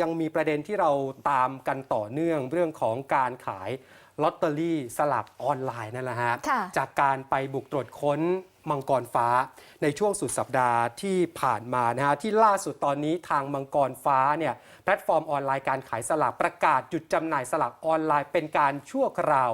ยังมีประเด็นที่เราตามกันต่อเนื่องเรื่องของการขายลอตเตอรี่สลากออนไลน์นั่นแหละฮะค่ะ จากการไปบุกตรวจค้นมังกรฟ้า ในช่วงสุดสัปดาห์ที่ผ่านมานะฮะที่ล่าสุดตอนนี้ทางมังกรฟ้าเนี่ยแพลตฟอร์มออนไลน์การขายสลากประกาศหยุดจำหน่ายสลากออนไลน์เป็นการชั่วคราว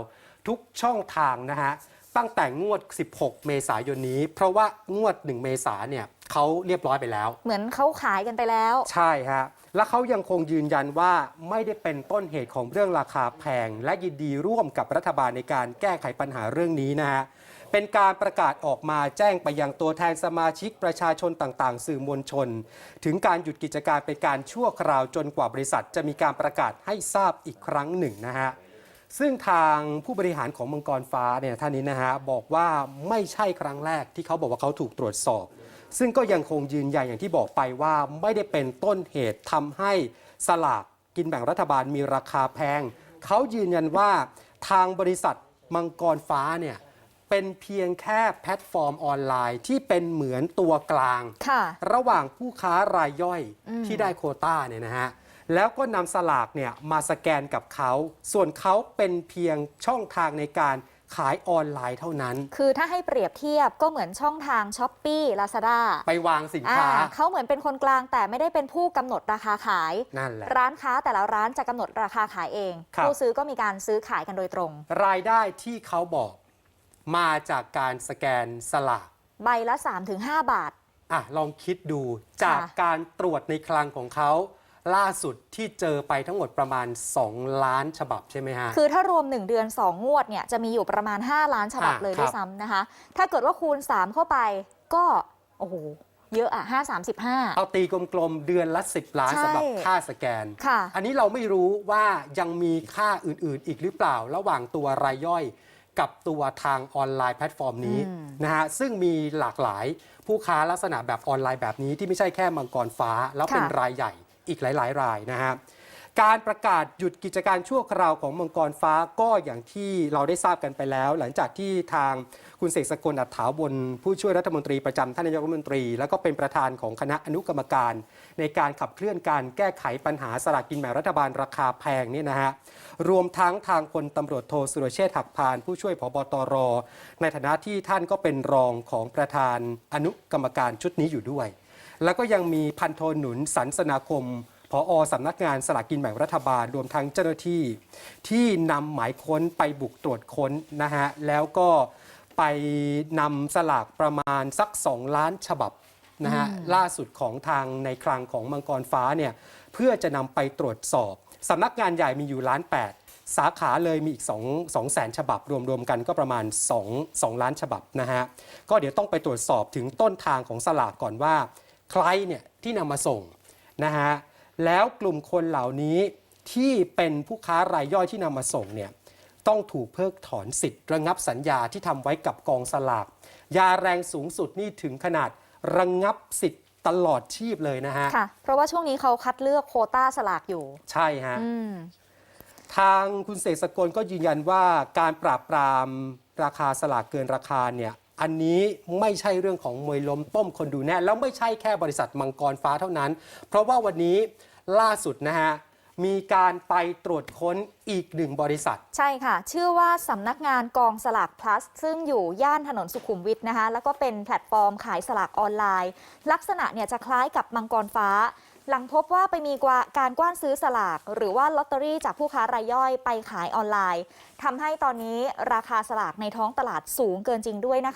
ทุกช่องทางนะฮะตั้งแต่งวด 16 เมษายนนี้ เพราะว่างวด 1 เมษาเนี่ย เขาเรียบร้อยไปแล้ว เหมือนเขาขายกันไปแล้ว ใช่ฮะ และเขายังคงยืนยันว่าไม่ได้เป็นต้นเหตุของเรื่องราคาแพง และยินดีร่วมกับรัฐบาลในการแก้ไขปัญหาเรื่องนี้นะฮะเป็นการประกาศออกมาแจ้งไปยังตัวแทนสมาชิกประชาชนต่างๆ สื่อมวลชน ถึงการหยุดกิจการเป็นการชั่วคราวจนกว่าบริษัท จะมีการประกาศให้ทราบอีกครั้งหนึ่งนะฮะ ซึ่งทางผู้บริหารของมังกรฟ้าเนี่ยท่านนี้นะฮะบอกว่าไม่ใช่ครั้งแรกที่เขาบอกว่าเขาถูกตรวจสอบ ซึ่งก็ยังคงยืนยันอย่างที่บอกไปว่าไม่ได้เป็นต้นเหตุทำให้สลากกินแบ่งรัฐบาลมีราคาแพง เขายืนยันว่าทางบริษัทมังกรฟ้าเนี่ยเป็นเพียงแค่แพลตฟอร์มออนไลน์ที่เป็นเหมือนตัวกลางค่ะระหว่างผู้ค้ารายย่อยอืมที่ได้โควต้าเนี่ยนะฮะ แล้วก็นำสลากเนี่ยมาสแกนกับเขา ส่วนเขาเป็นเพียงช่องทางในการขายออนไลน์เท่านั้น คือถ้าให้เปรียบเทียบก็เหมือนช่องทางช้อปปี้ลาซาด้าไปวางสินค้า เขาเหมือนเป็นคนกลางแต่ไม่ได้เป็นผู้กำหนดราคาขาย นั่นแหละ ร้านค้าแต่ละร้านจะกำหนดราคาขายเองครับผู้ซื้อก็มีการซื้อขายกันโดยตรง รายได้ที่เขาบอกมาจากการสแกนสลากใบละ 3-5 บาท อะลองคิดดูจากการตรวจในคลังของเขา ล่าสุดที่เจอไปทั้งหมดประมาณ 2 ล้านฉบับใช่ไหมฮะ คือถ้ารวม 1 เดือน 2 งวดเนี่ยจะมีอยู่ประมาณ 5 ล้านฉบับอะเลยครับด้วยซ้ำนะคะ ถ้าเกิดว่าคูณ 3 เข้าไปก็ โอ้โห เยอะอะ 5 35 เอาตีกลมๆ เดือนละ 10 ล้านใช่สำหรับค่าสแกนค่ะอันนี้เราไม่รู้ว่ายังมีค่าอื่นๆ อีกหรือเปล่า ระหว่างตัวรายย่อยกับตัวทางออนไลน์แพลตฟอร์มนี้อืมนะฮะซึ่งมีหลากหลายผู้ค้าลักษณะแบบออนไลน์แบบนี้ที่ไม่ใช่แค่มังกรฟ้า แล้วเป็นรายใหญ่ อีกหลาย ๆ รายนะฮะการประกาศหยุดกิจการชั่วคราวของมังกรฟ้าก็อย่างที่เราได้ทราบกันไปแล้ว หลังจากที่ทางคุณเสกสกลอัฏฐาวบนผู้ช่วยรัฐมนตรีประจำท่านนายกรัฐมนตรี แล้วก็เป็นประธานของคณะอนุกรรมการ ในการขับเคลื่อนการแก้ไขปัญหาสลากกินแบ่งรัฐบาลราคาแพงเนี่ยนะฮะรวมทั้งทางพลตำรวจโทสุรเชษฐ์หักพาน ผู้ช่วยผบตร ในฐานะที่ท่านก็เป็นรองของประธานอนุกรรมการชุดนี้อยู่ด้วย แล้วก็ยังมีพันโทหนุนสันสนาคมผอสำนักงานสลากกินแบ่งรัฐบาลรวมทั้งเจ้าหน้าที่ ที่นำหมายค้นไปบุกตรวจค้นนะฮะแล้วก็ไปนำสลากประมาณสัก 2 ล้านฉบับนะฮะล่าสุดของทางในคลังของมังกรฟ้าเนี่ยเพื่อจะนำไปตรวจสอบสำนักงานใหญ่มีอยู่ล้าน8สาขาเลยมีอีก2 2แสนฉบับ รวมๆกันก็ประมาณ 2 2 ล้านฉบับนะฮะก็เดี๋ยวต้องไปตรวจสอบถึงต้นทางของสลากก่อนว่า ใครเนี่ยที่นำมาส่งนะฮะแล้วกลุ่มคนเหล่านี้ที่เป็นผู้ค้ารายย่อยที่นำมาส่งเนี่ยต้องถูกเพิกถอนสิทธิ์ ระงับสัญญาที่ทำไว้กับกองสลากยาแรงสูงสุดนี่ถึงขนาดระงับสิทธิ์ตลอดชีพเลยนะฮะ ค่ะ เพราะว่าช่วงนี้เขาคัดเลือกโควต้าสลากอยู่ ใช่ฮะ อืม ทางคุณเสกสกลก็ยืนยันว่าการปราบปรามราคาสลากเกินราคาเนี่ย อันนี้ไม่ใช่เรื่องของมวยล้มต้มคนดูแน่แล้วไม่ใช่แค่บริษัทมังกรฟ้าเท่านั้น เพราะว่าวันนี้ล่าสุดนะฮะมีการไปตรวจค้นอีกหนึ่งบริษัท ใช่ค่ะ ชื่อว่าสำนักงานกองสลาก plus ซึ่งอยู่ย่านถนนสุขุมวิทนะคะ แล้วก็เป็นแพลตฟอร์มขายสลากออนไลน์ ลักษณะเนี่ยจะคล้ายกับมังกรฟ้า หลังพบว่าไปมีาการกว้านซื้อสลาก หรือว่าลอตเตอรี่จากผู้ค้ารายย่อยไปขายออนไลน์ทำให้ตอนนี้ราคาสลากในท้องตลาดสูงเกินจริงด้วยนะคะ